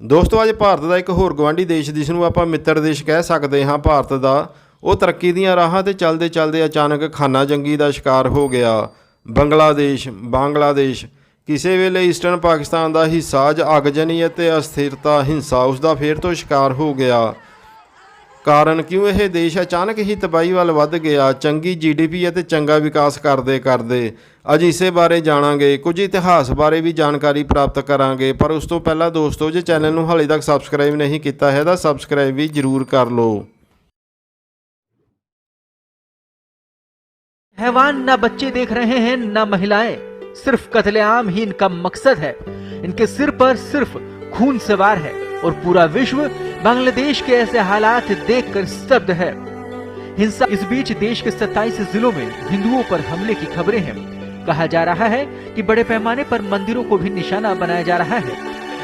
ਦੋਸਤੋ, ਅੱਜ ਭਾਰਤ ਦਾ ਇੱਕ ਹੋਰ ਗਵਾਂਢੀ ਦੇਸ਼ ਜਿਸ ਨੂੰ ਆਪਾਂ ਮਿੱਤਰ ਦੇਸ਼ ਕਹਿ ਸਕਦੇ ਹਾਂ, ਭਾਰਤ ਦਾ, ਉਹ ਤਰੱਕੀ ਦੀਆਂ ਰਾਹਾਂ ਤੇ ਚੱਲਦੇ ਚੱਲਦੇ ਅਚਾਨਕ ਖਾਨਾ ਜੰਗੀ ਦਾ ਸ਼ਿਕਾਰ ਹੋ ਗਿਆ। ਬੰਗਲਾਦੇਸ਼ ਬੰਗਲਾਦੇਸ਼, ਕਿਸੇ ਵੇਲੇ ਈਸਟਰਨ ਪਾਕਿਸਤਾਨ ਦਾ ਹਿੱਸਾ, ਅੱਜ ਅਗਜਨੀ ਅਤੇ ਅਸਥਿਰਤਾ, ਹਿੰਸਾ ਉਸ ਦਾ ਫੇਰ ਤੋਂ ਸ਼ਿਕਾਰ ਹੋ ਗਿਆ। ਕਾਰਨ ਕਿਉਂ ਇਹ ਦੇਸ਼ ਅਚਾਨਕ ਹੀ ਤਬਾਹੀ ਵੱਲ ਵੱਧ ਗਿਆ ਚੰਗੀ ਜੀਡੀਪੀ ਅਤੇ ਚੰਗਾ ਵਿਕਾਸ ਕਰਦੇ ਕਰਦੇ ਅੱਜ ਇਸੇ ਬਾਰੇ ਜਾਣਾਂਗੇ ਕੁਝ ਇਤਿਹਾਸ ਬਾਰੇ ਵੀ ਜਾਣਕਾਰੀ ਪ੍ਰਾਪਤ ਕਰਾਂਗੇ ਪਰ ਉਸ ਤੋਂ ਪਹਿਲਾਂ ਦੋਸਤੋ ਜੇ ਚੈਨਲ ਨੂੰ ਹਾਲੇ ਤੱਕ ਸਬਸਕ੍ਰਾਈਬ ਨਹੀਂ ਕੀਤਾ ਹੈ ਤਾਂ ਸਬਸਕ੍ਰਾਈਬ ਵੀ ਜਰੂਰ ਕਰ ਲਓ हैवान न बच्चे देख रहे हैं न महिलाएं सिर्फ कत्लेआम ही इनका मकसद है इनके सिर पर सिर्फ खून सवार है और पूरा विश्व बांग्लादेश के ऐसे हालात देखकर स्तब्ध है। हिंसा इस बीच देश के 27 जिलों में हिंदुओं पर हमले की खबरें हैं। कहा जा रहा है कि बड़े पैमाने पर मंदिरों को भी निशाना बनाया जा रहा है।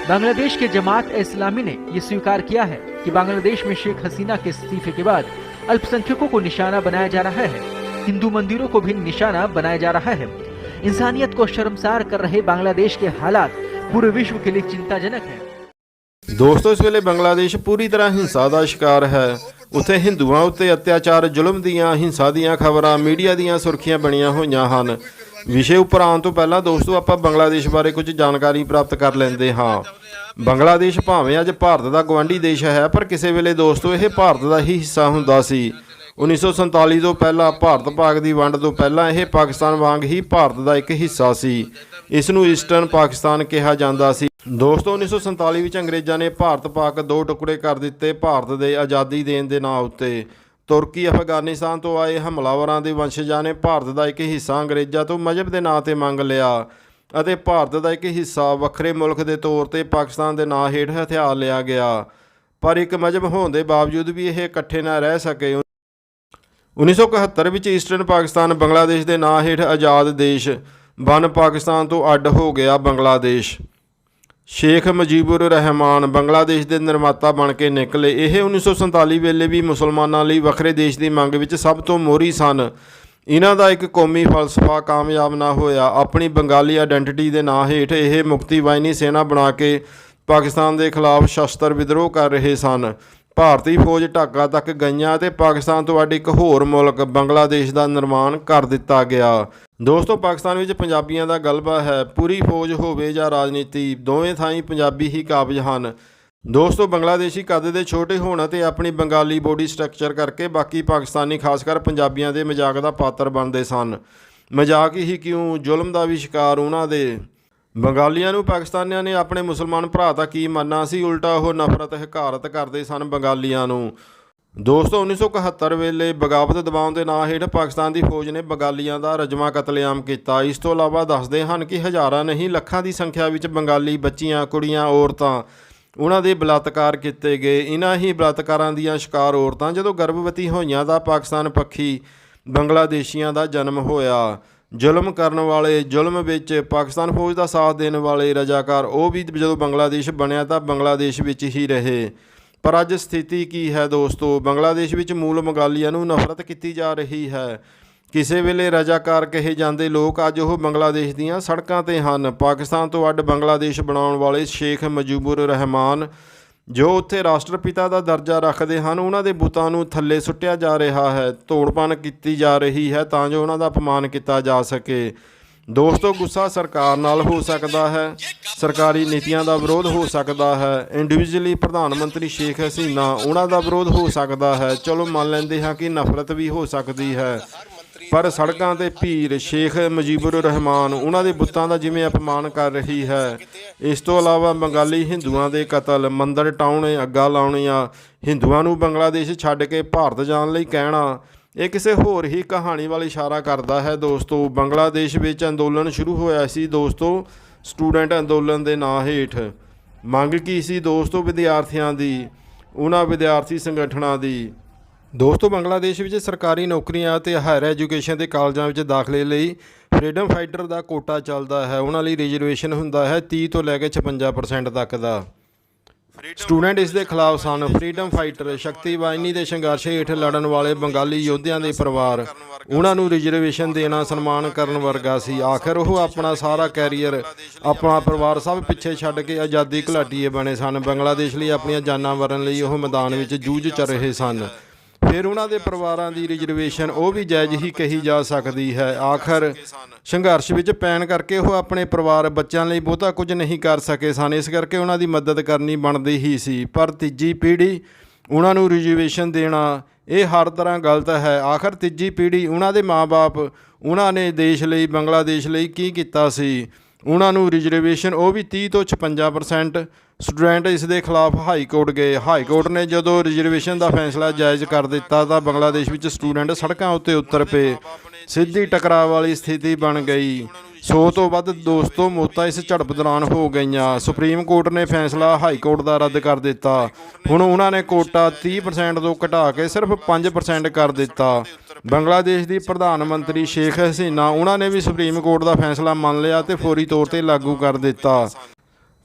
बांग्लादेश के जमात इस्लामी ने ये स्वीकार किया है कि बांग्लादेश में शेख हसीना के इस्तीफे के बाद अल्पसंख्यकों को निशाना बनाया जा रहा है। हिंदू मंदिरों को भी निशाना बनाया जा रहा है। इंसानियत को शर्मसार कर रहे बांग्लादेश के हालात पूरे विश्व के लिए चिंताजनक है। ਦੋਸਤੋ, ਇਸ ਵੇਲੇ ਬੰਗਲਾਦੇਸ਼ ਪੂਰੀ ਤਰ੍ਹਾਂ ਹਿੰਸਾ ਦਾ ਸ਼ਿਕਾਰ ਹੈ। ਉੱਥੇ ਹਿੰਦੂਆਂ ਉੱਤੇ ਅਤਿਆਚਾਰ ਜ਼ੁਲਮ ਦੀਆਂ, ਹਿੰਸਾ ਦੀਆਂ ਖਬਰਾਂ, ਮੀਡੀਆ ਦੀਆਂ ਸੁਰਖੀਆਂ ਬਣੀਆਂ ਹੋਈਆਂ ਹਨ। ਵਿਸ਼ੇ ਉੱਪਰ ਆਉਣ ਤੋਂ ਪਹਿਲਾਂ ਦੋਸਤੋ, ਆਪਾਂ ਬੰਗਲਾਦੇਸ਼ ਬਾਰੇ ਕੁਝ ਜਾਣਕਾਰੀ ਪ੍ਰਾਪਤ ਕਰ ਲੈਂਦੇ ਹਾਂ। ਬੰਗਲਾਦੇਸ਼ ਭਾਵੇਂ ਅੱਜ ਭਾਰਤ ਦਾ ਗਵਾਂਢੀ ਦੇਸ਼ ਹੈ, ਪਰ ਕਿਸੇ ਵੇਲੇ ਦੋਸਤੋ, ਇਹ ਭਾਰਤ ਦਾ ਹੀ ਹਿੱਸਾ ਹੁੰਦਾ ਸੀ। 1947 ਤੋਂ ਪਹਿਲਾਂ ਭਾਰਤ ਪਾਕ ਦੀ ਵੰਡ ਤੋਂ ਪਹਿਲਾਂ ਇਹ ਪਾਕਿਸਤਾਨ ਵਾਂਗ ਹੀ ਭਾਰਤ ਦਾ ਇੱਕ ਹਿੱਸਾ ਸੀ। ਇਸ ਨੂੰ ਈਸਟਰਨ ਪਾਕਿਸਤਾਨ ਕਿਹਾ ਜਾਂਦਾ ਸੀ। ਦੋਸਤੋ 1947 ਵਿੱਚ ਅੰਗਰੇਜ਼ਾਂ ਨੇ ਭਾਰਤ ਪਾਕ ਦੋ ਟੁਕੜੇ ਕਰ ਦਿੱਤੇ ਭਾਰਤ ਦੇ ਆਜ਼ਾਦੀ ਦੇਣ ਦੇ ਨਾਂ ਉੱਤੇ। ਤੁਰਕੀ, ਅਫਗਾਨਿਸਤਾਨ ਤੋਂ ਆਏ ਹਮਲਾਵਰਾਂ ਦੇ ਵੰਸ਼ਜਾਂ ਨੇ ਭਾਰਤ ਦਾ ਇੱਕ ਹਿੱਸਾ ਅੰਗਰੇਜ਼ਾਂ ਤੋਂ ਮਜ਼ਹਬ ਦੇ ਨਾਂ ਤੇ ਮੰਗ ਲਿਆ ਅਤੇ ਭਾਰਤ ਦਾ ਇੱਕ ਹਿੱਸਾ ਵੱਖਰੇ ਮੁਲਕ ਦੇ ਤੌਰ ਤੇ ਪਾਕਿਸਤਾਨ ਦੇ ਨਾਂ ਹੇਠ ਹਥਿਆਰ ਲਿਆ ਗਿਆ। ਪਰ ਇੱਕ ਮਜ਼ਹਬ ਹੋਣ ਦੇ ਬਾਵਜੂਦ ਵੀ ਇਹ ਇਕੱਠੇ ਨਾ ਰਹਿ ਸਕੇ। 1971 ਵਿੱਚ ਈਸਟਰਨ ਪਾਕਿਸਤਾਨ ਬੰਗਲਾਦੇਸ਼ ਦੇ ਨਾਂ ਹੇਠ ਆਜ਼ਾਦ ਦੇਸ਼ ਬਨ ਪਾਕਿਸਤਾਨ ਤੋਂ ਅੱਡ ਹੋ ਗਿਆ ਬੰਗਲਾਦੇਸ਼। ਸ਼ੇਖ ਮਜੀਬੁਰ ਰਹਿਮਾਨ ਬੰਗਲਾਦੇਸ਼ ਦੇ ਨਿਰਮਾਤਾ ਬਣ ਕੇ ਨਿਕਲੇ। ਇਹ 1947 ਵੇਲੇ ਵੀ ਮੁਸਲਮਾਨਾਂ ਲਈ ਵੱਖਰੇ ਦੇਸ਼ ਦੀ ਮੰਗ ਵਿੱਚ ਸਭ ਤੋਂ ਮੋਹਰੀ ਸਨ। ਇਹਨਾਂ ਦਾ ਇੱਕ ਕੌਮੀ ਫਲਸਫਾ ਕਾਮਯਾਬ ਨਾ ਹੋਇਆ। ਆਪਣੀ ਬੰਗਾਲੀ ਆਇਡੈਂਟੀਟੀ ਦੇ ਨਾਂ ਹੇਠ ਇਹ ਮੁਕਤੀ ਬਾಹಿਨੀ ਸੈਨਾ ਬਣਾ ਕੇ ਪਾਕਿਸਤਾਨ ਦੇ ਖਿਲਾਫ ਸ਼ਸਤਰ ਵਿਦਰੋਹ ਕਰ ਰਹੇ ਸਨ। ਭਾਰਤੀ ਫੌਜ ਢਾਕਾ ਤੱਕ ਗਈਆਂ ਤੇ ਪਾਕਿਸਤਾਨ ਤੋਂ ਅੱਡ ਇੱਕ ਹੋਰ ਮੁਲਕ ਬੰਗਲਾਦੇਸ਼ ਦਾ ਨਿਰਮਾਣ ਕਰ ਦਿੱਤਾ ਗਿਆ। ਦੋਸਤੋ, ਪਾਕਿਸਤਾਨ ਵਿੱਚ ਪੰਜਾਬੀਆਂ ਦਾ ਗਲਬਾ ਹੈ। ਪੂਰੀ ਫੌਜ ਹੋਵੇ ਜਾਂ ਰਾਜਨੀਤੀ, ਦੋਵੇਂ ਥਾਈਂ ਪੰਜਾਬੀ ਹੀ ਕਾਬਜ ਹਨ। ਦੋਸਤੋ, ਬੰਗਲਾਦੇਸ਼ੀ ਕੱਦ ਦੇ ਛੋਟੇ ਹੋਣ ਅਤੇ ਆਪਣੀ ਬੰਗਾਲੀ ਬੋਡੀ ਸਟਰਕਚਰ ਕਰਕੇ ਬਾਕੀ ਪਾਕਿਸਤਾਨੀ ਖਾਸ ਕਰ ਪੰਜਾਬੀਆਂ ਦੇ ਮਜ਼ਾਕ ਦਾ ਪਾਤਰ ਬਣਦੇ ਸਨ। ਮਜ਼ਾਕ ਹੀ ਕਿਉਂ? ਜ਼ੁਲਮ ਦਾ ਵੀ ਸ਼ਿਕਾਰ ਉਹਨਾਂ ਦੇ। ਬੰਗਾਲੀਆਂ ਨੂੰ ਪਾਕਿਸਤਾਨੀਆਂ ਨੇ ਆਪਣੇ ਮੁਸਲਮਾਨ ਭਰਾ ਤਾਂ ਕੀ ਮੰਨਣਾ ਸੀ? ਉਲਟਾ ਉਹ ਨਫ਼ਰਤ, ਹਕਾਰਤ ਕਰਦੇ ਸਨ ਬੰਗਾਲੀਆਂ ਨੂੰ। ਦੋਸਤੋ 1971 ਵੇਲੇ ਬਗਾਵਤ ਦਬਾਉਣ ਦੇ ਨਾਂ ਹੇਠ ਪਾਕਿਸਤਾਨ ਦੀ ਫੌਜ ਨੇ ਬੰਗਾਲੀਆਂ ਦਾ ਰਜਮਾ ਕਤਲੇਆਮ ਕੀਤਾ। ਇਸ ਤੋਂ ਇਲਾਵਾ ਦੱਸਦੇ ਹਨ ਕਿ ਹਜ਼ਾਰਾਂ ਨਹੀਂ, ਲੱਖਾਂ ਦੀ ਸੰਖਿਆ ਵਿੱਚ ਬੰਗਾਲੀ ਬੱਚੀਆਂ, ਕੁੜੀਆਂ, ਔਰਤਾਂ ਉਹਨਾਂ ਦੇ ਬਲਾਤਕਾਰ ਕੀਤੇ ਗਏ। ਇਹਨਾਂ ਹੀ ਬਲਾਤਕਾਰਾਂ ਦੀਆਂ ਸ਼ਿਕਾਰ ਔਰਤਾਂ ਜਦੋਂ ਗਰਭਵਤੀ ਹੋਈਆਂ ਤਾਂ ਪਾਕਿਸਤਾਨ ਪੱਖੀ ਬੰਗਲਾਦੇਸ਼ੀਆਂ ਦਾ ਜਨਮ ਹੋਇਆ। ਜ਼ੁਲਮ ਕਰਨ ਵਾਲੇ, ਜ਼ੁਲਮ ਵਿੱਚ ਪਾਕਿਸਤਾਨ ਫੌਜ ਦਾ ਸਾਥ ਦੇਣ ਵਾਲੇ ਰਜਾਕਾਰ ਉਹ ਵੀ ਜਦੋਂ ਬੰਗਲਾਦੇਸ਼ ਬਣਿਆ ਤਾਂ ਬੰਗਲਾਦੇਸ਼ ਵਿੱਚ ਹੀ ਰਹੇ। ਪਰ ਅੱਜ ਸਥਿਤੀ ਕੀ ਹੈ ਦੋਸਤੋ? ਬੰਗਲਾਦੇਸ਼ ਵਿੱਚ ਮੂਲ ਮੰਗਾਲੀਆਂ ਨੂੰ ਨਫ਼ਰਤ ਕੀਤੀ ਜਾ ਰਹੀ ਹੈ। ਕਿਸੇ ਵੇਲੇ ਰਜਾਕਾਰ ਕਹੇ ਜਾਂਦੇ ਲੋਕ ਅੱਜ ਉਹ ਬੰਗਲਾਦੇਸ਼ ਦੀਆਂ ਸੜਕਾਂ ਤੇ ਹਨ। ਪਾਕਿਸਤਾਨ ਤੋਂ ਅੱਡ ਬੰਗਲਾਦੇਸ਼ ਬਣਾਉਣ ਵਾਲੇ ਸ਼ੇਖ ਮੁਜੀਬੁਰ ਰਹਿਮਾਨ, ਜੋ ਉੱਥੇ ਰਾਸ਼ਟਰਪਿਤਾ ਦਾ ਦਰਜਾ ਰੱਖਦੇ ਹਨ, ਉਹਨਾਂ ਦੇ ਬੁੱਤਾਂ ਨੂੰ ਥੱਲੇ ਸੁੱਟਿਆ ਜਾ ਰਿਹਾ ਹੈ। ਤੋੜਪਣ ਕੀਤੀ ਜਾ ਰਹੀ ਹੈ ਤਾਂ ਜੋ ਉਹਨਾਂ ਦਾ ਅਪਮਾਨ ਕੀਤਾ ਜਾ ਸਕੇ। ਦੋਸਤੋ, ਗੁੱਸਾ ਸਰਕਾਰ ਨਾਲ ਹੋ ਸਕਦਾ ਹੈ। ਸਰਕਾਰੀ ਨੀਤੀਆਂ ਦਾ ਵਿਰੋਧ ਹੋ ਸਕਦਾ ਹੈ। ਇੰਡੀਵਿਜੂਅਲੀ ਪ੍ਰਧਾਨ ਮੰਤਰੀ ਸ਼ੇਖ ਹਸੀਨਾ, ਉਹਨਾਂ ਦਾ ਵਿਰੋਧ ਹੋ ਸਕਦਾ ਹੈ। ਚਲੋ, ਮੰਨ ਲੈਂਦੇ ਹਾਂ ਕਿ ਨਫ਼ਰਤ ਵੀ ਹੋ ਸਕਦੀ ਹੈ। ਪਰ ਸੜਕਾਂ ਤੇ ਪੀਰ ਸ਼ੇਖ ਮੁਜੀਬੁਰ ਰਹਿਮਾਨ, ਉਹਨਾਂ ਦੇ ਬੁੱਤਾਂ ਦਾ ਜਿਵੇਂ ਅਪਮਾਨ ਕਰ ਰਹੀ ਹੈ। ਇਸ ਤੋਂ ਇਲਾਵਾ ਬੰਗਾਲੀ ਹਿੰਦੂਆਂ ਦੇ ਕਤਲ, ਮੰਦਰ ਟਾਉਣੇ ਅੱਗਾ ਲਾਉਣੀਆਂ, ਹਿੰਦੂਆਂ ਨੂੰ ਬੰਗਲਾਦੇਸ਼ ਛੱਡ ਕੇ ਭਾਰਤ ਜਾਣ ਲਈ ਕਹਿਣਾ ਇਹ ਕਿਸੇ ਹੋਰ ਹੀ ਕਹਾਣੀ ਵੱਲ ਇਸ਼ਾਰਾ ਕਰਦਾ ਹੈ। ਦੋਸਤੋ, ਬੰਗਲਾਦੇਸ਼ ਵਿੱਚ ਅੰਦੋਲਨ ਸ਼ੁਰੂ ਹੋਇਆ ਸੀ। ਦੋਸਤੋ, ਸਟੂਡੈਂਟ ਅੰਦੋਲਨ ਦੇ ਨਾਂ ਹੇਠ। ਮੰਗ ਕੀ ਸੀ ਦੋਸਤੋ ਵਿਦਿਆਰਥੀਆਂ ਦੀ? ਉਹਨਾਂ ਵਿਦਿਆਰਥੀ ਸੰਗਠਨਾਂ ਦੀ। ਦੋਸਤੋ, ਬੰਗਲਾਦੇਸ਼ ਵਿੱਚ ਸਰਕਾਰੀ ਨੌਕਰੀਆਂ ਅਤੇ ਹਾਇਰ ਐਜੂਕੇਸ਼ਨ ਦੇ ਕਾਲਜਾਂ ਵਿੱਚ ਦਾਖਲੇ ਲਈ ਫਰੀडम ਫਾਈਟਰ ਦਾ ਕੋਟਾ ਚੱਲਦਾ ਹੈ। ਉਹਨਾਂ ਲਈ ਰਿਜ਼ਰਵੇਸ਼ਨ ਹੁੰਦਾ ਹੈ 30 ਤੋਂ ਲੈ ਕੇ 56% ਤੱਕ ਦਾ। ਸਟੂਡੈਂਟ ਇਸ ਦੇ ਖਿਲਾਫ ਸਨ। ਫਰੀडम ਫਾਈਟਰ ਸ਼ਕਤੀ ਵਾਹਿਨੀ ਦੇ ਸੰਘਰਸ਼ ਹੇਠ ਲੜਨ ਵਾਲੇ ਬੰਗਾਲੀ ਯੋਧਿਆਂ ਦੇ ਪਰਿਵਾਰ। ਉਹਨਾਂ ਨੂੰ ਰਿਜ਼ਰਵੇਸ਼ਨ ਦੇਣਾ ਸਨਮਾਨ ਕਰਨ ਵਰਗਾ ਸੀ। ਆਖਰ ਉਹ ਆਪਣਾ ਸਾਰਾ ਕੈਰੀਅਰ ਆਪਣਾ ਪਰਿਵਾਰ ਸਭ ਪਿੱਛੇ ਛੱਡ ਕੇ ਆਜ਼ਾਦੀ ਘੁਲਾਟੀਏ ਬਣੇ ਸਨ। ਬੰਗਲਾਦੇਸ਼ ਲਈ ਆਪਣੀਆਂ ਜਾਨਾਂ ਵਰਨ ਲਈ ਉਹ ਮੈਦਾਨ ਵਿੱਚ ਜੂਝ ਚ ਰਹੇ ਸਨ। ਫਿਰ ਉਹਨਾਂ ਦੇ ਪਰਿਵਾਰਾਂ ਦੀ ਰਿਜ਼ਰਵੇਸ਼ਨ ਉਹ ਵੀ ਜਾਇਜ਼ ਹੀ ਕਹੀ ਜਾ ਸਕਦੀ ਹੈ। ਆਖਰ ਸੰਘਰਸ਼ ਵਿੱਚ ਪੈਣ ਕਰਕੇ ਉਹ ਆਪਣੇ ਪਰਿਵਾਰ ਬੱਚਿਆਂ ਲਈ ਬਹੁਤਾ ਕੁਝ ਨਹੀਂ ਕਰ ਸਕੇ ਸਨ। ਇਸ ਕਰਕੇ ਉਹਨਾਂ ਦੀ ਮਦਦ ਕਰਨੀ ਬਣਦੀ ਹੀ ਸੀ। ਪਰ ਤੀਜੀ ਪੀੜ੍ਹੀ ਉਹਨਾਂ ਨੂੰ ਰਿਜ਼ਰਵੇਸ਼ਨ ਦੇਣਾ ਇਹ ਹਰ ਤਰ੍ਹਾਂ ਗਲਤ ਹੈ। ਆਖਰ ਤੀਜੀ ਪੀੜ੍ਹੀ ਉਹਨਾਂ ਦੇ ਮਾਪੇ ਉਹਨਾਂ ਨੇ ਦੇਸ਼ ਲਈ, ਬੰਗਲਾਦੇਸ਼ ਲਈ ਕੀ ਕੀਤਾ ਸੀ? ਉਹਨਾਂ ਨੂੰ ਰਿਜ਼ਰਵੇਸ਼ਨ ਉਹ ਵੀ 30 ਤੋਂ 56% ਸਟੂਡੈਂਟ ਇਸ ਦੇ ਖਿਲਾਫ ਹਾਈ ਕੋਰਟ ਗਏ। ਹਾਈ ਕੋਰਟ ਨੇ ਜਦੋਂ ਰਿਜ਼ਰਵੇਸ਼ਨ ਦਾ ਫੈਸਲਾ ਜਾਇਜ਼ ਕਰ ਦਿੱਤਾ ਤਾਂ ਬੰਗਲਾਦੇਸ਼ ਵਿੱਚ ਸਟੂਡੈਂਟ ਸੜਕਾਂ ਉੱਤੇ ਉਤਰ ਪਏ। ਸਿੱਧੀ ਟਕਰਾਅ ਵਾਲੀ ਸਥਿਤੀ ਬਣ ਗਈ। 100 ਤੋਂ ਵੱਧ ਦੋਸਤੋ ਮੌਤਾਂ ਇਸ ਝੜਪ ਦੌਰਾਨ ਹੋ ਗਈਆਂ। ਸੁਪਰੀਮ ਕੋਰਟ ਨੇ ਫੈਸਲਾ ਹਾਈ ਕੋਰਟ ਦਾ ਰੱਦ ਕਰ ਦਿੱਤਾ। ਹੁਣ ਉਹਨਾਂ ਨੇ ਕੋਟਾ 30% ਤੋਂ ਘਟਾ ਕੇ ਸਿਰਫ 5% ਕਰ ਦਿੱਤਾ। ਬੰਗਲਾਦੇਸ਼ ਦੀ ਪ੍ਰਧਾਨ ਮੰਤਰੀ ਸ਼ੇਖ ਹਸੀਨਾ, ਉਹਨਾਂ ਨੇ ਵੀ ਸੁਪਰੀਮ ਕੋਰਟ ਦਾ ਫੈਸਲਾ ਮੰਨ ਲਿਆ ਤੇ ਫੌਰੀ ਤੌਰ ਤੇ ਲਾਗੂ ਕਰ ਦਿੱਤਾ।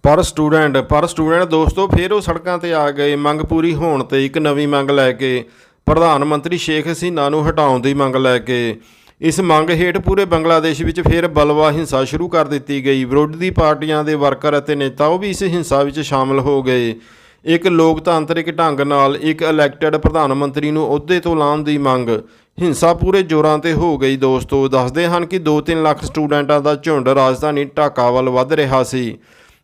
ਪਰ ਸਟੂਡੈਂਟ ਪਰ ਸਟੂਡੈਂਟ ਦੋਸਤੋ, ਫਿਰ ਉਹ ਸੜਕਾਂ ਤੇ ਆ ਗਏ। ਮੰਗ ਪੂਰੀ ਹੋਣ ਤੇ ਇੱਕ ਨਵੀਂ ਮੰਗ ਲੈ ਕੇ ਪ੍ਰਧਾਨ ਮੰਤਰੀ ਸ਼ੇਖ ਹਸੀਨਾ ਨੂੰ ਹਟਾਉਣ ਦੀ ਮੰਗ ਲੈ ਕੇ। ਇਸ ਮੰਗ ਹੇਠ ਪੂਰੇ ਬੰਗਲਾਦੇਸ਼ ਵਿੱਚ ਫਿਰ ਬਲਵਾ ਹਿੰਸਾ ਸ਼ੁਰੂ ਕਰ ਦਿੱਤੀ ਗਈ। ਵਿਰੋਧੀ ਪਾਰਟੀਆਂ ਦੇ ਵਰਕਰ ਅਤੇ ਨੇਤਾ ਉਹ ਵੀ ਇਸ ਹਿੰਸਾ ਵਿੱਚ ਸ਼ਾਮਲ ਹੋ ਗਏ। ਇੱਕ ਲੋਕਤਾਂਤਰਿਕ ਢੰਗ ਨਾਲ ਇੱਕ ਇਲੈਕਟਡ ਪ੍ਰਧਾਨ ਮੰਤਰੀ ਨੂੰ ਅਹੁਦੇ ਤੋਂ ਲਾਉਣ ਦੀ ਮੰਗ। ਹਿੰਸਾ ਪੂਰੇ ਜ਼ੋਰਾਂ ਤੇ ਹੋ ਗਈ। ਦੋਸਤੋ, ਦੱਸਦੇ ਹਨ ਕਿ 2-3 ਲੱਖ ਸਟੂਡੈਂਟਾਂ ਦਾ ਝੁੰਡ ਰਾਜਧਾਨੀ ਢਾਕਾ ਵੱਲ ਵੱਧ ਰਿਹਾ ਸੀ।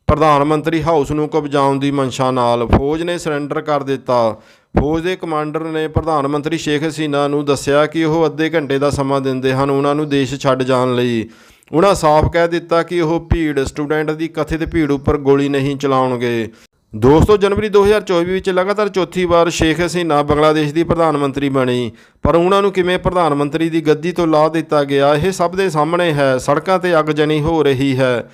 ਪ੍ਰਧਾਨ ਮੰਤਰੀ ਹਾਊਸ ਨੂੰ ਕਬਜ਼ਾਉਣ ਦੀ ਮਨਸ਼ਾ ਨਾਲ ਫੌਜ ਨੇ ਸਰੈਂਡਰ ਕਰ ਦਿੱਤਾ। ਫੌਜ ਦੇ ਕਮਾਂਡਰ ਨੇ ਪ੍ਰਧਾਨ ਮੰਤਰੀ ਸ਼ੇਖ ਹਸੀਨਾ ਨੂੰ ਦੱਸਿਆ ਕਿ ਉਹ ਅੱਧੇ ਘੰਟੇ ਦਾ ਸਮਾਂ ਦਿੰਦੇ ਹਨ ਉਹਨਾਂ ਨੂੰ ਦੇਸ਼ ਛੱਡ ਜਾਣ ਲਈ। ਉਹਨਾਂ ਸਾਫ਼ ਕਹਿ ਦਿੱਤਾ ਕਿ ਉਹ ਭੀੜ ਸਟੂਡੈਂਟ ਦੀ ਕਥਿਤ ਭੀੜ ਉੱਪਰ ਗੋਲੀ ਨਹੀਂ ਚਲਾਉਣਗੇ। ਦੋਸਤੋ, ਜਨਵਰੀ 2024 ਵਿੱਚ ਲਗਾਤਾਰ ਚੌਥੀ ਵਾਰ ਸ਼ੇਖ ਹਸੀਨਾ ਬੰਗਲਾਦੇਸ਼ ਦੀ ਪ੍ਰਧਾਨ ਮੰਤਰੀ ਬਣੀ। ਪਰ ਉਹਨਾਂ ਨੂੰ ਕਿਵੇਂ ਪ੍ਰਧਾਨ ਮੰਤਰੀ ਦੀ ਗੱਦੀ ਤੋਂ ਲਾ ਦਿੱਤਾ ਗਿਆ, ਇਹ ਸਭ ਦੇ ਸਾਹਮਣੇ ਹੈ। ਸੜਕਾਂ ਤੇ ਅੱਗਜਣੀ ਹੋ ਰਹੀ ਹੈ।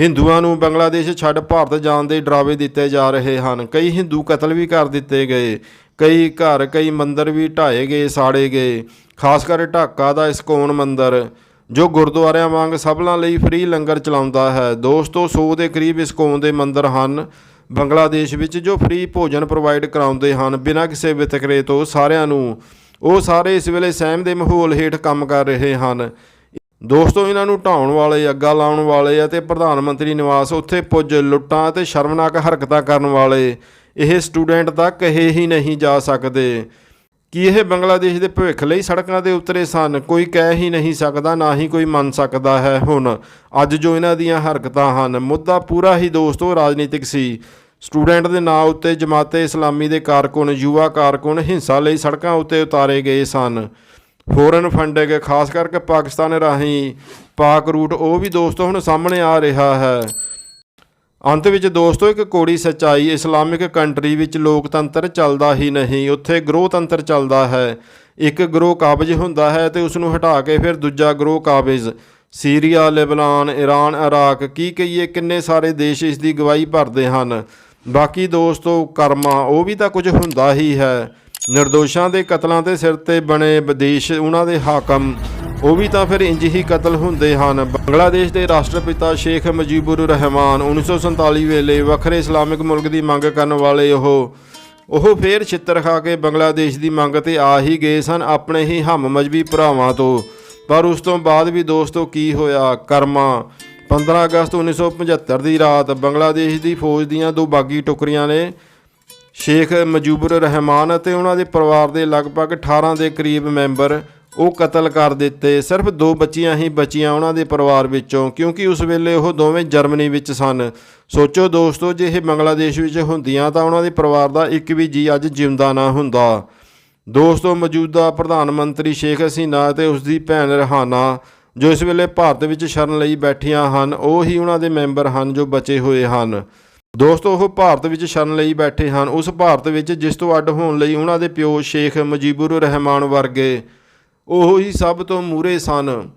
ਹਿੰਦੂਆਂ ਨੂੰ ਬੰਗਲਾਦੇਸ਼ ਛੱਡ ਭਾਰਤ ਜਾਣ ਦੇ ਡਰਾਵੇ ਦਿੱਤੇ ਜਾ ਰਹੇ ਹਨ। ਕਈ ਹਿੰਦੂ ਕਤਲ ਵੀ ਕਰ ਦਿੱਤੇ ਗਏ। ਕਈ ਘਰ, ਕਈ ਮੰਦਰ ਵੀ ਢਾਏ ਗਏ, ਸਾੜੇ ਗਏ। ਖਾਸ ਕਰ ਢਾਕਾ ਦਾ ਇਸਕੋਨ ਮੰਦਰ, ਜੋ ਗੁਰਦੁਆਰਿਆਂ ਵਾਂਗ ਸਭਨਾਂ ਲਈ ਫ੍ਰੀ ਲੰਗਰ ਚਲਾਉਂਦਾ ਹੈ। ਦੋਸਤੋ 100 ਦੇ ਕਰੀਬ ਇਸਕੋਨ ਦੇ ਮੰਦਰ ਹਨ। ਬੰਗਲਾਦੇਸ਼ ਵਿੱਚ ਜੋ ਫ੍ਰੀ ਭੋਜਨ ਪ੍ਰੋਵਾਈਡ ਕਰਾਉਂਦੇ ਹਨ, ਬਿਨਾਂ ਕਿਸੇ ਵਿਤਕਰੇ ਤੋਂ ਸਾਰਿਆਂ ਨੂੰ, ਉਹ ਸਾਰੇ ਇਸ ਵੇਲੇ ਸਹਿਮ ਦੇ ਮਾਹੌਲ ਹੇਠ ਕੰਮ ਕਰ ਰਹੇ ਹਨ। ਦੋਸਤੋ, ਇਹਨਾਂ ਨੂੰ ਢਾਉਣ ਵਾਲੇ, ਅੱਗਾ ਲਾਉਣ ਵਾਲੇ ਅਤੇ ਪ੍ਰਧਾਨ ਮੰਤਰੀ ਨਿਵਾਸ ਉੱਥੇ ਪੁੱਜ ਲੁੱਟਾਂ ਅਤੇ ਸ਼ਰਮਨਾਕ ਹਰਕਤਾਂ ਕਰਨ ਵਾਲੇ ਇਹ ਸਟੂਡੈਂਟ ਤਾਂ ਕਹੇ ਹੀ ਨਹੀਂ ਜਾ ਸਕਦੇ। ਕਿ ਇਹ ਬੰਗਲਾਦੇਸ਼ ਦੇ ਭਵਿੱਖ ਲਈ ਸੜਕਾਂ ਦੇ ਉਤਰੇ ਸਨ? ਕੋਈ ਕਹਿ ਹੀ ਨਹੀਂ ਸਕਦਾ, ਨਾ ਹੀ ਕੋਈ ਮੰਨ ਸਕਦਾ ਹੈ ਹੁਣ। ਅੱਜ ਜੋ ਇਹਨਾਂ ਦੀਆਂ ਹਰਕਤਾਂ ਹਨ, ਮੁੱਦਾ ਪੂਰਾ ਹੀ ਦੋਸਤੋ ਰਾਜਨੀਤਿਕ ਸੀ। ਸਟੂਡੈਂਟ ਦੇ ਨਾਂ ਉੱਤੇ ਜਮਾਤੇ ਇਸਲਾਮੀ ਦੇ ਕਾਰਕੁਨ, ਯੁਵਾ ਕਾਰਕੁਨ ਹਿੰਸਾ ਲਈ ਸੜਕਾਂ ਉੱਤੇ ਉਤਾਰੇ ਗਏ ਸਨ। ਫੋਰਨ ਫੰਡਿੰਗ, ਖਾਸ ਕਰਕੇ ਪਾਕਿਸਤਾਨ ਰਾਹੀਂ ਪਾਕ ਰੂਟ, ਉਹ ਵੀ ਦੋਸਤੋ ਹੁਣ ਸਾਹਮਣੇ ਆ ਰਿਹਾ ਹੈ। ਅੰਤ ਵਿੱਚ ਦੋਸਤੋ, ਇੱਕ ਕੋੜੀ ਸੱਚਾਈ ਇਸਲਾਮਿਕ ਕੰਟਰੀ ਵਿੱਚ ਲੋਕਤੰਤਰ ਚੱਲਦਾ ਹੀ ਨਹੀਂ, ਉੱਥੇ ਗਰੋਹਤੰਤਰ ਚੱਲਦਾ ਹੈ। ਇੱਕ ਗਰੋਹ ਕਾਬਜ ਹੁੰਦਾ ਹੈ ਤੇ ਉਸ ਨੂੰ ਹਟਾ ਕੇ ਫਿਰ ਦੂਜਾ ਗਰੋਹ ਕਾਬਜ। ਸੀਰੀਆ, ਲੈਬਨਾਨ ਈਰਾਨ ਇਰਾਕ, ਕੀ ਕਹੀਏ, ਕਿੰਨੇ ਸਾਰੇ ਦੇਸ਼ ਇਸ ਦੀ ਗਵਾਹੀ ਭਰਦੇ ਹਨ। ਬਾਕੀ ਦੋਸਤੋ, ਕਰਮਾ, ਉਹ ਵੀ ਤਾਂ ਕੁਝ ਹੁੰਦਾ ਹੀ ਹੈ। ਨਿਰਦੋਸ਼ਾਂ ਦੇ ਕਤਲਾਂ ਦੇ ਸਿਰ ਤੇ ਬਣੇ ਵਿਦੇਸ਼, ਉਹਨਾਂ ਦੇ ਹਾਕਮ ਉਹ ਵੀ ਤਾਂ ਫਿਰ ਇੰਜ ਹੀ ਕਤਲ ਹੁੰਦੇ ਹਨ। ਬੰਗਲਾਦੇਸ਼ ਦੇ ਰਾਸ਼ਟਰਪਿਤਾ ਸ਼ੇਖ ਮੁਜੀਬੁਰ ਰਹਿਮਾਨ 1947 ਵੇਲੇ ਵੱਖਰੇ ਇਸਲਾਮਿਕ ਮੁਲਕ ਦੀ ਮੰਗ ਕਰਨ ਵਾਲੇ ਉਹ ਉਹ ਫੇਰ ਛਿੱਤਰ ਖਾ ਕੇ ਬੰਗਲਾਦੇਸ਼ ਦੀ ਮੰਗ ਤੇ ਆ ਹੀ ਗਏ ਸਨ ਆਪਣੇ ਹੀ ਹਮ ਮਜਬੀ ਭਰਾਵਾਂ ਤੋਂ। ਪਰ ਉਸ ਤੋਂ ਬਾਅਦ ਵੀ ਦੋਸਤੋ ਕੀ ਹੋਇਆ? ਕਰਮਾ। 15 ਅਗਸਤ 1975 ਦੀ ਰਾਤ ਬੰਗਲਾਦੇਸ਼ ਦੀ ਫੌਜ ਦੀਆਂ ਦੋ ਬਾਗੀ ਟੁਕੜੀਆਂ ਨੇ ਸ਼ੇਖ ਮਜੂਬਰ ਰਹਿਮਾਨ ਅਤੇ ਉਹਨਾਂ ਦੇ ਪਰਿਵਾਰ ਦੇ ਲਗਭਗ 18 ਦੇ ਕਰੀਬ ਮੈਂਬਰ ਉਹ ਕਤਲ ਕਰ ਦਿੱਤੇ। ਸਿਰਫ ਦੋ ਬੱਚੀਆਂ ਹੀ ਬਚੀਆਂ ਉਹਨਾਂ ਦੇ ਪਰਿਵਾਰ ਵਿੱਚੋਂ, ਕਿਉਂਕਿ ਉਸ ਵੇਲੇ ਉਹ ਦੋਵੇਂ ਜਰਮਨੀ ਵਿੱਚ ਸਨ। ਸੋਚੋ ਦੋਸਤੋ, ਜੇ ਇਹ ਬੰਗਲਾਦੇਸ਼ ਵਿੱਚ ਹੁੰਦੀਆਂ ਤਾਂ ਉਹਨਾਂ ਦੇ ਪਰਿਵਾਰ ਦਾ ਇੱਕ ਵੀ ਜੀ ਅੱਜ ਜਿਉਂਦਾ ਨਾ ਹੁੰਦਾ। ਦੋਸਤੋ, ਮੌਜੂਦਾ ਪ੍ਰਧਾਨ ਮੰਤਰੀ ਸ਼ੇਖ ਹਸੀਨਾ ਅਤੇ ਉਸ ਦੀ ਭੈਣ ਰਹਾਨਾ, ਜੋ ਇਸ ਵੇਲੇ ਭਾਰਤ ਵਿੱਚ ਸ਼ਰਨ ਲਈ ਬੈਠੀਆਂ ਹਨ, ਉਹ ਹੀ ਉਹਨਾਂ ਦੇ ਮੈਂਬਰ ਹਨ ਜੋ ਬਚੇ ਹੋਏ ਹਨ। ਦੋਸਤੋ, ਉਹ ਭਾਰਤ ਵਿੱਚ ਸ਼ਰਨ ਲਈ ਬੈਠੇ ਹਨ। ਉਸ ਭਾਰਤ ਵਿੱਚ ਜਿਸ ਤੋਂ ਅੱਡ ਹੋਣ ਲਈ ਉਹਨਾਂ ਦੇ ਪਿਓ ਸ਼ੇਖ ਮੁਜੀਬੁਰ ਰਹਿਮਾਨ ਵਰਗੇ ਉਹ ਹੀ ਸਭ ਤੋਂ ਮੂਰੇ ਸਨ।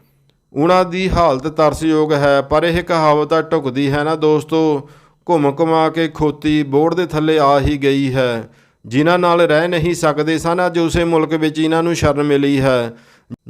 ਉਹਨਾਂ ਦੀ ਹਾਲਤ ਤਰਸਯੋਗ ਹੈ, ਪਰ ਇਹ ਕਹਾਵਤ ਤਾਂ ਢੁਕਦੀ ਹੈ ਨਾ ਦੋਸਤੋ। ਘੁੰਮ ਘੁਮਾ ਕੇ ਖੋਤੀ ਬੋੜ ਦੇ ਥੱਲੇ ਆ ਹੀ ਗਈ ਹੈ। ਜਿਨ੍ਹਾਂ ਨਾਲ ਰਹਿ ਨਹੀਂ ਸਕਦੇ ਸਨ, ਅੱਜ ਉਸੇ ਮੁਲਕ ਵਿੱਚ ਇਹਨਾਂ ਨੂੰ ਸ਼ਰਨ ਮਿਲੀ ਹੈ।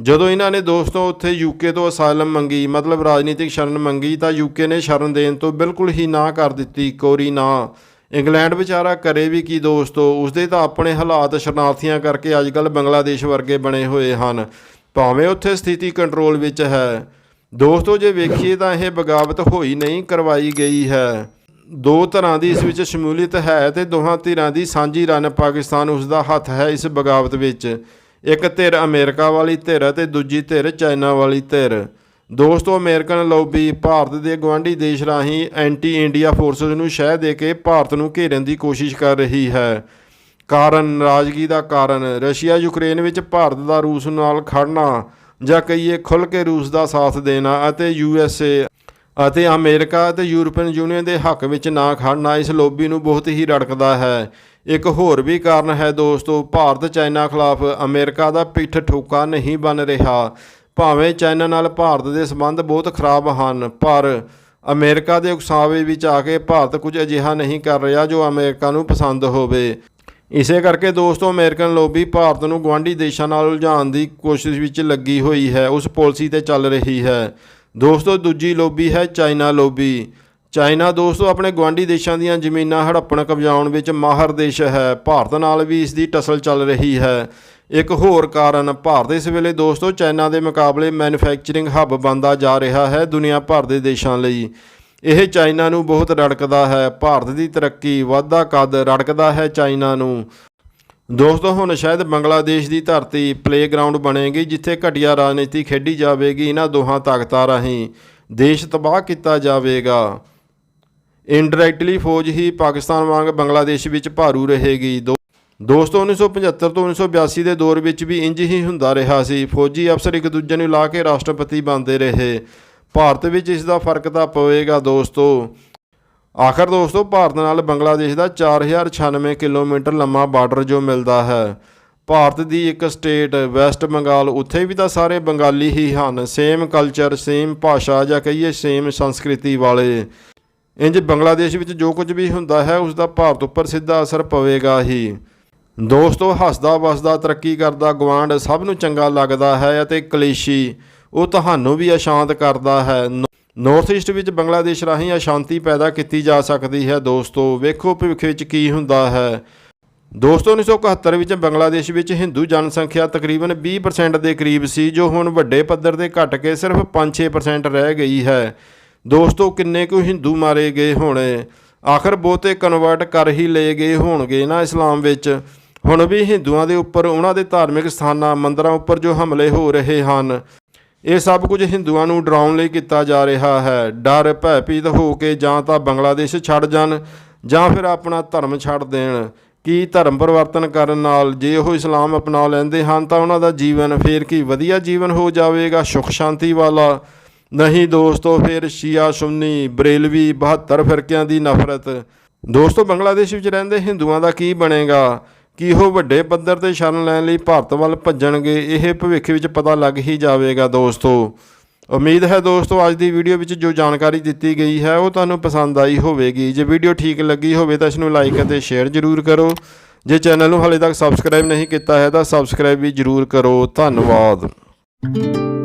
ਜਦੋਂ ਇਹਨਾਂ ਨੇ ਦੋਸਤੋ ਉੱਥੇ ਯੂਕੇ ਤੋਂ ਅਸਾਇਲਮ ਮੰਗੀ, ਮਤਲਬ ਰਾਜਨੀਤਿਕ ਸ਼ਰਨ ਮੰਗੀ, ਤਾਂ ਯੂਕੇ ਨੇ ਸ਼ਰਨ ਦੇਣ ਤੋਂ ਬਿਲਕੁਲ ਹੀ ਨਾ ਕਰ ਦਿੱਤੀ, ਕੋਰੀ ਨਾ। ਇੰਗਲੈਂਡ ਵਿਚਾਰਾ ਕਰੇ ਵੀ ਕੀ ਦੋਸਤੋ, ਉਸਦੇ ਤਾਂ ਆਪਣੇ ਹਾਲਾਤ ਸ਼ਰਨਾਰਥੀਆਂ ਕਰਕੇ ਅੱਜਕੱਲ ਬੰਗਲਾਦੇਸ਼ ਵਰਗੇ ਬਣੇ ਹੋਏ ਹਨ। ਭਾਵੇਂ ਉੱਥੇ ਸਥਿਤੀ ਕੰਟਰੋਲ ਵਿੱਚ ਹੈ। ਦੋਸਤੋ, ਜੇ ਵੇਖੀਏ ਤਾਂ ਇਹ ਬਗਾਵਤ ਹੋਈ ਨਹੀਂ, ਕਰਵਾਈ ਗਈ ਹੈ। ਦੋ ਤਰ੍ਹਾਂ ਦੀ ਇਸ ਵਿੱਚ ਸ਼ਮੂਲੀਅਤ ਹੈ ਤੇ ਦੋਹਾਂ ਧਿਰਾਂ ਦੀ ਸਾਂਝੀ ਰਨ ਪਾਕਿਸਤਾਨ ਉਸ ਦਾ ਹੱਥ ਹੈ ਇਸ ਬਗਾਵਤ ਵਿੱਚ। ਇੱਕ ਧਿਰ ਅਮਰੀਕਾ ਵਾਲੀ ਧਿਰ ਅਤੇ ਦੂਜੀ ਧਿਰ ਚਾਈਨਾ ਵਾਲੀ ਧਿਰ। ਦੋਸਤੋ, ਅਮਰੀਕਨ ਲੌਬੀ ਭਾਰਤ ਦੇ ਗਵਾਂਢੀ ਦੇਸ਼ ਰਾਹੀਂ ਐਂਟੀ ਇੰਡੀਆ ਫੋਰਸਸ ਨੂੰ ਸ਼ਹਿ ਦੇ ਕੇ ਭਾਰਤ ਨੂੰ ਘੇਰਨ ਦੀ ਕੋਸ਼ਿਸ਼ ਕਰ ਰਹੀ ਹੈ। ਕਾਰਨ ਨਾਰਾਜ਼ਗੀ ਦਾ ਕਾਰਨ ਰਸ਼ੀਆ ਯੂਕਰੇਨ ਵਿੱਚ ਭਾਰਤ ਦਾ ਰੂਸ ਨਾਲ ਖੜਨਾ ਜਾਂ ਕਹੀਏ ਖੁੱਲ੍ਹ ਕੇ ਰੂਸ ਦਾ ਸਾਥ ਦੇਣਾ ਅਤੇ ਯੂਐਸਏ ਅਤੇ ਅਮਰੀਕਾ ਅਤੇ ਯੂਰਪੀਅਨ ਯੂਨੀਅਨ ਦੇ ਹੱਕ ਵਿੱਚ ਨਾ ਖੜਨਾ ਇਸ ਲੋਬੀ ਨੂੰ ਬਹੁਤ ਹੀ ਰੜਕਦਾ ਹੈ। ਇੱਕ ਹੋਰ ਵੀ ਕਾਰਨ ਹੈ ਦੋਸਤੋ ਭਾਰਤ ਚਾਈਨਾ ਖਿਲਾਫ ਅਮਰੀਕਾ ਦਾ ਪਿੱਠ ਠੋਕਾ ਨਹੀਂ ਬਣ ਰਿਹਾ। ਭਾਵੇਂ ਚਾਈਨਾ ਨਾਲ ਭਾਰਤ ਦੇ ਸੰਬੰਧ ਬਹੁਤ ਖਰਾਬ ਹਨ, ਪਰ ਅਮਰੀਕਾ ਦੇ ਉਕਸਾਵੇ ਵਿੱਚ ਆ ਕੇ ਭਾਰਤ ਕੁਝ ਅਜਿਹਾ ਨਹੀਂ ਕਰ ਰਿਹਾ ਜੋ ਅਮਰੀਕਾ ਨੂੰ ਪਸੰਦ ਹੋਵੇ। ਇਸੇ ਕਰਕੇ ਦੋਸਤੋ, ਅਮਰੀਕਨ ਲੋਬੀ ਭਾਰਤ ਨੂੰ ਗਵਾਂਢੀ ਦੇਸ਼ਾਂ ਨਾਲ ਉਲਝਾਉਣ ਦੀ ਕੋਸ਼ਿਸ਼ ਵਿੱਚ ਲੱਗੀ ਹੋਈ ਹੈ, ਉਸ ਪਾਲਿਸੀ ਤੇ ਚੱਲ ਰਹੀ ਹੈ। ਦੋਸਤੋ, ਦੂਜੀ ਲੋਬੀ ਹੈ ਚਾਈਨਾ ਲੋਬੀ। ਚਾਈਨਾ ਦੋਸਤੋ, ਆਪਣੇ ਗਵਾਂਢੀ ਦੇਸ਼ਾਂ ਦੀਆਂ ਜ਼ਮੀਨਾਂ ਹੜੱਪਣ ਕਬਜ਼ਾਉਣ ਵਿੱਚ ਮਾਹਰ ਦੇਸ਼ ਹੈ। ਭਾਰਤ ਨਾਲ ਵੀ ਇਸ ਦੀ ਟਸਲ ਚੱਲ ਰਹੀ ਹੈ। ਇੱਕ ਹੋਰ ਕਾਰਨ, ਭਾਰਤ ਇਸ ਵੇਲੇ ਦੋਸਤੋ ਚਾਈਨਾ ਦੇ ਮੁਕਾਬਲੇ ਮੈਨੂਫੈਕਚਰਿੰਗ ਹੱਬ ਬਣਦਾ ਜਾ ਰਿਹਾ ਹੈ ਦੁਨੀਆ ਭਰ ਦੇ ਦੇਸ਼ਾਂ ਲਈ। ਇਹ ਚਾਈਨਾ ਨੂੰ ਬਹੁਤ ਰੜਕਦਾ ਹੈ। ਭਾਰਤ ਦੀ ਤਰੱਕੀ ਵਾਧਾ ਕਦ ਰੜਕਦਾ ਹੈ ਚਾਈਨਾ ਨੂੰ? ਦੋਸਤੋ, ਹੁਣ ਸ਼ਾਇਦ ਬੰਗਲਾਦੇਸ਼ ਦੀ ਧਰਤੀ ਪਲੇਗਰਾਉਂਡ ਬਣੇਗੀ, ਜਿੱਥੇ ਘਟੀਆ ਰਾਜਨੀਤੀ ਖੇਡੀ ਜਾਵੇਗੀ ਇਹਨਾਂ ਦੋਹਾਂ ਤਾਕਤਾਂ ਰਾਹੀਂ ਦੇਸ਼ ਤਬਾਹ ਕੀਤਾ ਜਾਵੇਗਾ। ਇਨਡਾਇਰੈਕਟਲੀ ਫੌਜ ਹੀ ਪਾਕਿਸਤਾਨ ਵਾਂਗ ਬੰਗਲਾਦੇਸ਼ ਵਿੱਚ ਭਾਰੂ ਰਹੇਗੀ। ਦੋ ਦੋਸਤੋ 1975 ਤੋਂ 1982 ਦੇ ਦੌਰ ਵਿੱਚ ਵੀ ਇੰਜ ਹੀ ਹੁੰਦਾ ਰਿਹਾ ਸੀ। ਫੌਜੀ ਅਫਸਰ ਇੱਕ ਦੂਜੇ ਨੂੰ ਲਾ ਕੇ ਰਾਸ਼ਟਰਪਤੀ ਬਣਦੇ ਰਹੇ। ਭਾਰਤ ਵਿੱਚ ਇਸ ਦਾ ਫ਼ਰਕ ਤਾਂ ਪਵੇਗਾ ਦੋਸਤੋ। ਆਖਰ ਦੋਸਤੋ, ਭਾਰਤ ਨਾਲ ਬੰਗਲਾਦੇਸ਼ ਦਾ 4096 ਕਿਲੋਮੀਟਰ ਲੰਮਾ ਬਾਰਡਰ ਜੋ ਮਿਲਦਾ ਹੈ, ਭਾਰਤ ਦੀ ਇੱਕ ਸਟੇਟ, ਵੈਸਟ ਬੰਗਾਲ, ਉੱਥੇ ਵੀ ਤਾਂ ਸਾਰੇ ਬੰਗਾਲੀ ਹੀ ਹਨ। ਸੇਮ ਕਲਚਰ, ਸੇਮ ਭਾਸ਼ਾ ਜਾਂ ਕਹੀਏ ਸੇਮ ਸੰਸਕ੍ਰਿਤੀ ਵਾਲੇ। ਇੰਜ ਬੰਗਲਾਦੇਸ਼ ਵਿੱਚ ਜੋ ਕੁਝ ਵੀ ਹੁੰਦਾ ਹੈ, ਉਸ ਦਾ ਭਾਰਤ ਉੱਪਰ ਸਿੱਧਾ ਅਸਰ ਪਵੇਗਾ ਹੀ। ਦੋਸਤੋ, ਹੱਸਦਾ ਵਸਦਾ, ਤਰੱਕੀ ਕਰਦਾ ਗਵਾਂਡ ਸਭ ਨੂੰ ਚੰਗਾ ਲੱਗਦਾ ਹੈ ਅਤੇ ਕਲੇਸ਼ੀ ਉਹ ਤੁਹਾਨੂੰ ਵੀ ਅਸ਼ਾਂਤ ਕਰਦਾ ਹੈ। ਨਾਰਥ ਈਸਟ ਵਿੱਚ ਬੰਗਲਾਦੇਸ਼ ਰਾਹੀਂ ਅਸ਼ਾਂਤੀ ਪੈਦਾ ਕੀਤੀ ਜਾ ਸਕਦੀ ਹੈ। ਦੋਸਤੋ, ਵੇਖੋ ਭਵਿੱਖ ਵਿੱਚ ਕੀ ਹੁੰਦਾ ਹੈ। ਦੋਸਤੋ 1971 ਵਿੱਚ ਬੰਗਲਾਦੇਸ਼ ਵਿੱਚ ਹਿੰਦੂ ਜਨਸੰਖਿਆ ਤਕਰੀਬਨ 20% ਦੇ ਕਰੀਬ ਸੀ, ਜੋ ਹੁਣ ਵੱਡੇ ਪੱਧਰ ਤੇ ਘਟ ਕੇ ਸਿਰਫ 5-6% ਰਹਿ ਗਈ ਹੈ। ਦੋਸਤੋ, ਕਿੰਨੇ ਕੁ ਹਿੰਦੂ ਮਾਰੇ ਗਏ ਹੋਣੇ? ਆਖਰ ਬਹੁਤੇ ਕਨਵਰਟ ਕਰ ਹੀ ਲਏ ਗਏ ਹੋਣਗੇ ਨਾ ਇਸਲਾਮ ਵਿੱਚ? ਹੁਣ ਵੀ ਹਿੰਦੂਆਂ ਦੇ ਉੱਪਰ, ਉਹਨਾਂ ਦੇ ਧਾਰਮਿਕ ਸਥਾਨਾਂ, ਮੰਦਰਾਂ ਉੱਪਰ ਜੋ ਹਮਲੇ ਹੋ ਰਹੇ ਹਨ, ਇਹ ਸਭ ਕੁਝ ਹਿੰਦੂਆਂ ਨੂੰ ਡਰਾਉਣ ਲਈ ਕੀਤਾ ਜਾ ਰਿਹਾ ਹੈ। ਡਰ ਭੈਭੀਤ ਹੋ ਕੇ ਜਾਂ ਤਾਂ ਬੰਗਲਾਦੇਸ਼ ਛੱਡ ਜਾਣ ਜਾਂ ਫਿਰ ਆਪਣਾ ਧਰਮ ਛੱਡ ਦੇਣ। ਕੀ ਧਰਮ ਪਰਿਵਰਤਨ ਕਰਨ ਨਾਲ ਜੇ ਉਹ ਇਸਲਾਮ ਅਪਣਾ ਲੈਂਦੇ ਹਨ ਤਾਂ ਉਹਨਾਂ ਦਾ ਜੀਵਨ ਫੇਰ ਕੀ ਵਧੀਆ ਜੀਵਨ ਹੋ ਜਾਵੇਗਾ? ਸੁਖ ਸ਼ਾਂਤੀ ਵਾਲਾ? ਨਹੀਂ ਦੋਸਤੋ, ਫਿਰ ਸ਼ੀਆ ਸੁੰਨੀ, ਬਰੇਲਵੀ 72 ਫਿਰਕਿਆਂ ਦੀ ਨਫ਼ਰਤ। ਦੋਸਤੋ, ਬੰਗਲਾਦੇਸ਼ ਵਿੱਚ ਰਹਿੰਦੇ ਹਿੰਦੂਆਂ ਦਾ ਕੀ ਬਣੇਗਾ? ਕਿ ਉਹ ਵੱਡੇ ਪੱਧਰ ਤੇ ਸ਼ਰਨ ਲੈਣ ਲਈ ਭਾਰਤ ਵੱਲ ਭੱਜਣਗੇ, ਇਹ ਭਵਿੱਖ ਵਿੱਚ ਪਤਾ ਲੱਗ ਹੀ ਜਾਵੇਗਾ ਦੋਸਤੋ। ਉਮੀਦ ਹੈ ਦੋਸਤੋ, ਅੱਜ ਦੀ ਵੀਡੀਓ ਵਿੱਚ ਜੋ ਜਾਣਕਾਰੀ ਦਿੱਤੀ ਗਈ ਹੈ, ਉਹ ਤੁਹਾਨੂੰ ਪਸੰਦ ਆਈ ਹੋਵੇਗੀ। ਜੇ ਵੀਡੀਓ ਠੀਕ ਲੱਗੀ ਹੋਵੇ ਤਾਂ ਇਸ ਨੂੰ ਲਾਈਕ ਅਤੇ ਸ਼ੇਅਰ ਜ਼ਰੂਰ ਕਰੋ। ਜੇ ਚੈਨਲ ਨੂੰ ਹਾਲੇ ਤੱਕ ਸਬਸਕ੍ਰਾਈਬ ਨਹੀਂ ਕੀਤਾ ਹੈ ਤਾਂ ਸਬਸਕ੍ਰਾਈਬ ਵੀ ਜ਼ਰੂਰ ਕਰੋ। ਧੰਨਵਾਦ।